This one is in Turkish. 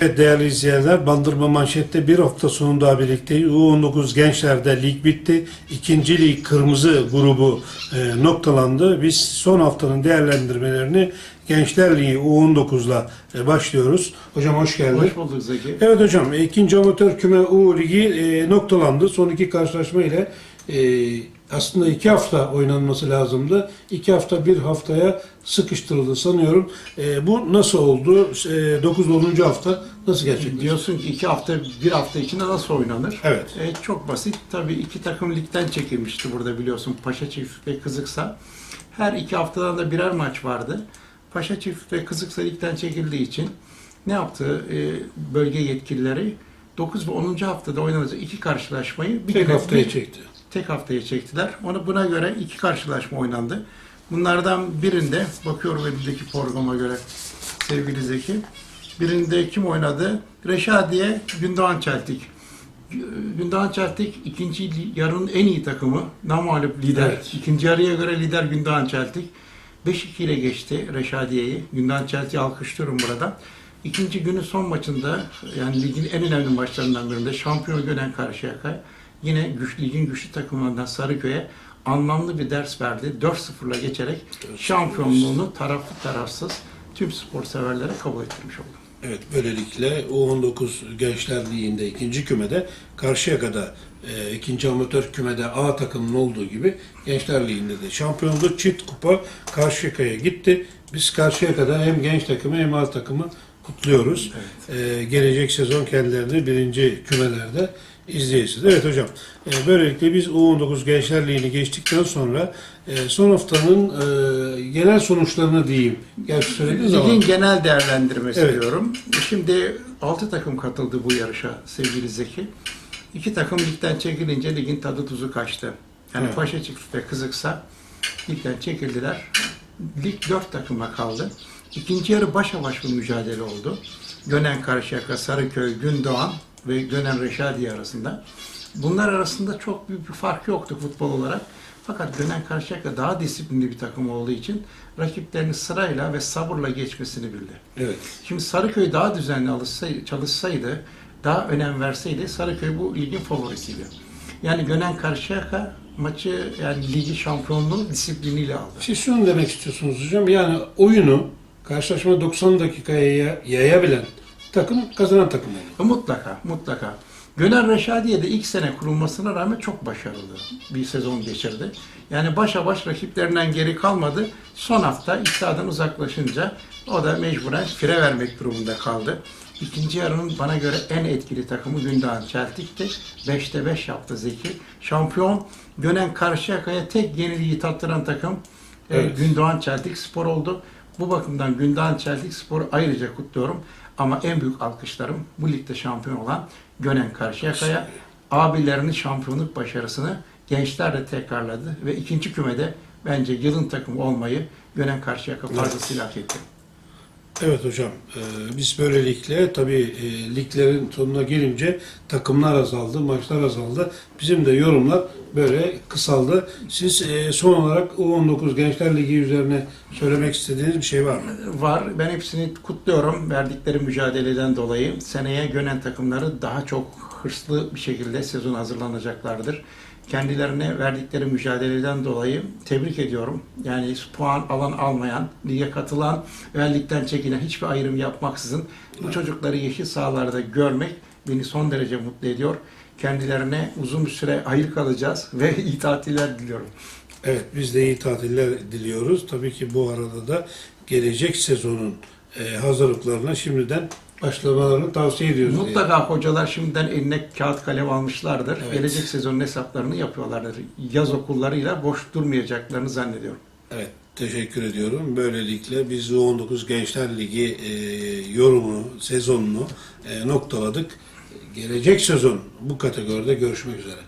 Evet değerli izleyenler, Bandırma Manşet'te bir hafta sonunda birlikteyiz. U19 Gençler'de lig bitti. İkinci lig kırmızı grubu e, noktalandı. Biz son haftanın değerlendirmelerini Gençler Ligi U19'la e, başlıyoruz. Hocam hoş geldin. Hoş bulduk Zeki. Evet hocam, ikinci amatör küme U ligi e, noktalandı. Son iki karşılaşma ile e, aslında iki hafta oynanması lazımdı. İki hafta bir haftaya sıkıştırıldı sanıyorum. E, bu nasıl oldu? E, 9 10. hafta nasıl gerçekleşti? Diyorsun ki iki hafta, bir hafta içinde nasıl oynanır? Evet. E, çok basit. Tabii iki takım ligden çekilmişti burada biliyorsun. Paşa Çift ve Kızıksa. Her iki haftadan da birer maç vardı. Paşa Çift ve Kızıksa ligden çekildiği için ne yaptı e, bölge yetkilileri? 9 ve 10. haftada oynanacak iki karşılaşmayı bir Tek haftaya çekti. Tek haftaya çektiler. Ona buna göre iki karşılaşma oynandı. Bunlardan birinde bakıyorum elimdeki programa göre sevgili Zeki. Birinde kim oynadı? Reşadiye Gündoğan Çeltik. Gündoğan Çeltik ikinci yarının en iyi takımı. Namalip lider. Evet. İkinci yarıya göre lider Gündoğan Çeltik. 5-2 ile geçti Reşadiye'yi. Gündoğan Çeltik'i alkışlıyorum burada. İkinci günün son maçında yani ligin en önemli maçlarından birinde şampiyon gören Karşıyaka yine güç, ligin güçlü takımlarından Sarıköy'e anlamlı bir ders verdi. 4-0'la geçerek şampiyonluğunu taraflı tarafsız tüm spor severlere kabul ettirmiş oldu. Evet, böylelikle U19 Gençler Ligi'nde ikinci kümede Karşıyaka'da e, ikinci amatör kümede A takımının olduğu gibi Gençler Ligi'nde de şampiyonluk çift kupa Karşıyaka'ya gitti. Biz Karşıyaka'da hem genç takımı hem A takımı kutluyoruz. E, gelecek sezon kendilerini birinci kümelerde izleyeceğiz. Evet hocam, e, böylelikle biz U19 Gençler Ligi'ni geçtikten sonra e, son haftanın e, genel sonuçlarını diyeyim. Gerçi söylediniz ama. Ligin genel değerlendirmesi Evet. diyorum. Şimdi 6 takım katıldı bu yarışa sevgili Zeki. İki takım ligden çekilince ligin tadı tuzu kaçtı. Yani Evet. Paşa Çift ve Kızıksa ligden çekildiler. Lig 4 takıma kaldı. İkinci yarı başa baş bir mücadele oldu. Gönen Karşıyaka, Sarıköy, Gündoğan ve Gönen Reşadiye arasında. Bunlar arasında çok büyük bir fark yoktu futbol olarak. Fakat Gönen Karşıyaka daha disiplinli bir takım olduğu için rakiplerini sırayla ve sabırla geçmesini bildi. Evet. Şimdi Sarıköy daha düzenli alışsaydı, çalışsaydı, daha önem verseydi Sarıköy bu ligin favorisiydi. Yani Gönen Karşıyaka maçı yani ligi şampiyonluğu disipliniyle aldı. Siz şunu demek istiyorsunuz hocam. Yani oyunu karşılaşma 90 dakikaya yaya- yayabilen takım kazanan takım oldu. Mutlaka, mutlaka. Gönen Reşadiye de ilk sene kurulmasına rağmen çok başarılı bir sezon geçirdi. Yani başa baş rakiplerinden geri kalmadı. Son hafta iddiadan uzaklaşınca o da mecburen fire vermek durumunda kaldı. İkinci yarının bana göre en etkili takımı Gündoğan Çeltik'ti. 5'te 5 yaptı Zeki. Şampiyon Gönen Karşıyaka'ya tek yeniliği tattıran takım e, Evet. Gündoğan Çeltik Spor oldu. Bu bakımdan Gündoğan Çeltik Spor'u ayrıca kutluyorum. Ama en büyük alkışlarım bu ligde şampiyon olan Gönen Karşıyaka'ya abilerinin şampiyonluk başarısını gençler de tekrarladı ve ikinci kümede bence yılın takımı olmayı Gönen Karşıyaka fazlasıyla hak etti. Evet hocam. e, biz böylelikle tabii e, liglerin sonuna gelince takımlar azaldı, maçlar azaldı. Bizim de yorumlar böyle kısaldı. Siz e, son olarak U19 Gençler Ligi üzerine söylemek istediğiniz bir şey var mı? Var. Ben hepsini kutluyorum verdikleri mücadeleden dolayı. Seneye Gönen takımları daha çok hırslı bir şekilde sezon hazırlanacaklardır. Kendilerine verdikleri mücadeleden dolayı tebrik ediyorum. Yani puan alan almayan, lige katılan ve ligden çekilen hiçbir ayrım yapmaksızın bu çocukları yeşil sahalarda görmek beni son derece mutlu ediyor. Kendilerine uzun bir süre hayır kalacağız ve iyi tatiller diliyorum. Evet biz de iyi tatiller diliyoruz. Tabii ki bu arada da gelecek sezonun e, hazırlıklarına şimdiden başlamalarını tavsiye ediyoruz. Mutlaka hocalar şimdiden eline kağıt kalem almışlardır. Evet. Gelecek sezonun hesaplarını yapıyorlardır. Yaz okullarıyla boş durmayacaklarını zannediyorum. Evet, teşekkür ediyorum. Böylelikle biz U19 Gençler Ligi e, yorumunu, sezonunu e, noktaladık. Gelecek sezon bu kategoride görüşmek üzere.